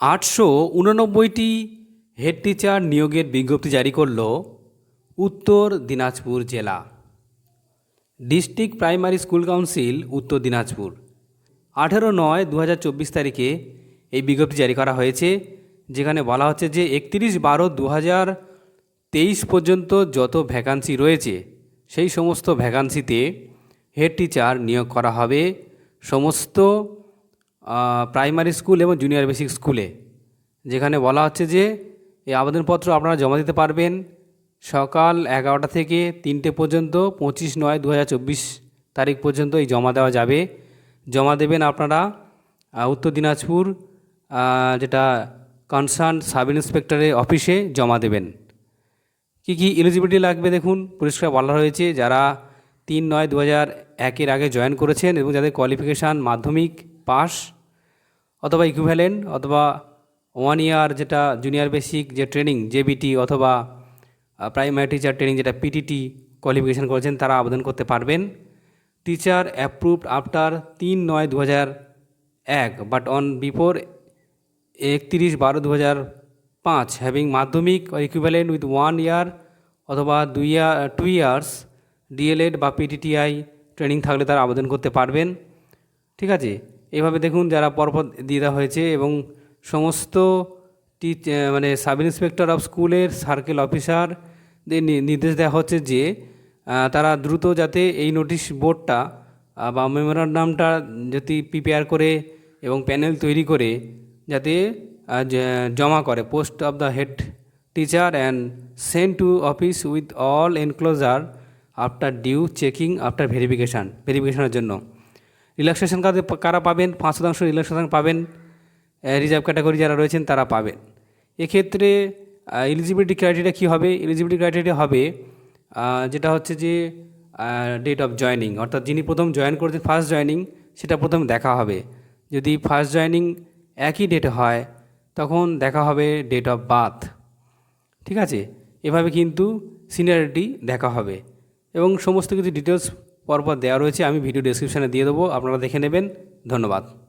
আটশো উননব্বইটি head teacher নিয়োগের বিজ্ঞপ্তি জারি করল উত্তর দিনাজপুর জেলা। ডিস্ট্রিক্ট প্রাইমারি স্কুল কাউন্সিল, উত্তর দিনাজপুর। আঠেরো নয় দু তারিখে এই বিজ্ঞপ্তি জারি করা হয়েছে, যেখানে বলা হচ্ছে যে একত্রিশ বারো দু তেইশ পর্যন্ত যত ভ্যাকান্সি রয়েছে, সেই সমস্ত ভ্যাকান্সিতে হেড টিচার নিয়োগ করা হবে। সমস্ত প্রাইমারি স্কুল এবং জুনিয়র বেসিক স্কুলে যেখানে বলা হচ্ছে যে এই আবেদনপত্র আপনারা জমা দিতে পারবেন সকাল এগারোটা থেকে তিনটে পর্যন্ত, পঁচিশ নয় দু তারিখ পর্যন্ত এই জমা দেওয়া যাবে। জমা দেবেন আপনারা উত্তর দিনাজপুর যেটা কনসার্ন সাব ইন্সপেক্টরের অফিসে জমা দেবেন। কী কী এলিজিবিলিটি লাগবে দেখুন, পরিষ্কার বলা হয়েছে, যারা তিন নয় দু হাজার একের আগে জয়েন করেছেন এবং যাদের কোয়ালিফিকেশান মাধ্যমিক পাস অথবা ইকুইভ্যালেন্ট অথবা ওয়ান ইয়ার যেটা জুনিয়র বেসিক যে ট্রেনিং জেবিটি অথবা প্রাইমারি টিচার ট্রেনিং যেটা পিটিটি কোয়ালিফিকেশান করেছেন, তারা আবেদন করতে পারবেন। টিচার অ্যাপ্রুভড আফটার তিন নয় দু হাজার এক বাট অন বিফোর একত্রিশ বারো দু হাজার পাঁচ হ্যাভিং মাধ্যমিক ইকুইভ্যালেন্ট উইথ ওয়ান ইয়ার অথবা দুই ইয়ার টু ইয়ার্স ডিএলএড বা পিটিটিআই ট্রেনিং থাকলে তারা আবেদন করতে পারবেন। ঠিক আছে? এভাবে দেখুন যারা পরপর দিয়ে দেওয়া হয়েছে এবং সমস্ত টিচ মানে সাব ইন্সপেক্টর অফ স্কুলের সার্কেল অফিসার নির্দেশ দেওয়া হচ্ছে যে তারা দ্রুত যাতে এই নোটিশ বোর্ডটা বা মেমোরান্ডামটা যদি প্রিপেয়ার করে এবং প্যানেল তৈরি করে, যাতে জমা করে। Post of the head teacher and send to office with all enclosure after due checking, after verification, ভেরিফিকেশনের জন্য। রিল্যাক্সেশন কারা পাবেন? পাঁচ শতাংশ রিল্যাক্সেশন পাবেন। রিজার্ভ ক্যাটাগরি যারা রয়েছেন, তারা পাবেন। এক্ষেত্রে এলিজিবিলিটি ক্রাইটেরিয়া কী হবে? এলিজিবিলিটি ক্রাইটেরিয়া হবে যেটা হচ্ছে যে ডেট অফ জয়নিং অর্থাৎ যিনি প্রথম জয়েন করেছেন ফার্স্ট জয়নিং সেটা প্রথম দেখা হবে। যদি ফার্স্ট জয়নিং একই ডেটে হয়, তখন দেখা হবে ডেট অফ বার্থ ঠিক আছে? এভাবে কিন্তু সিনিয়রিটি দেখা হবে। এবং সমস্ত কিছু ডিটেলস পরপর দেওয়া রয়েছে আমি ভিডিও ডিসক্রিপশানে দিয়ে দেবো আপনারা দেখে নেবেন। ধন্যবাদ।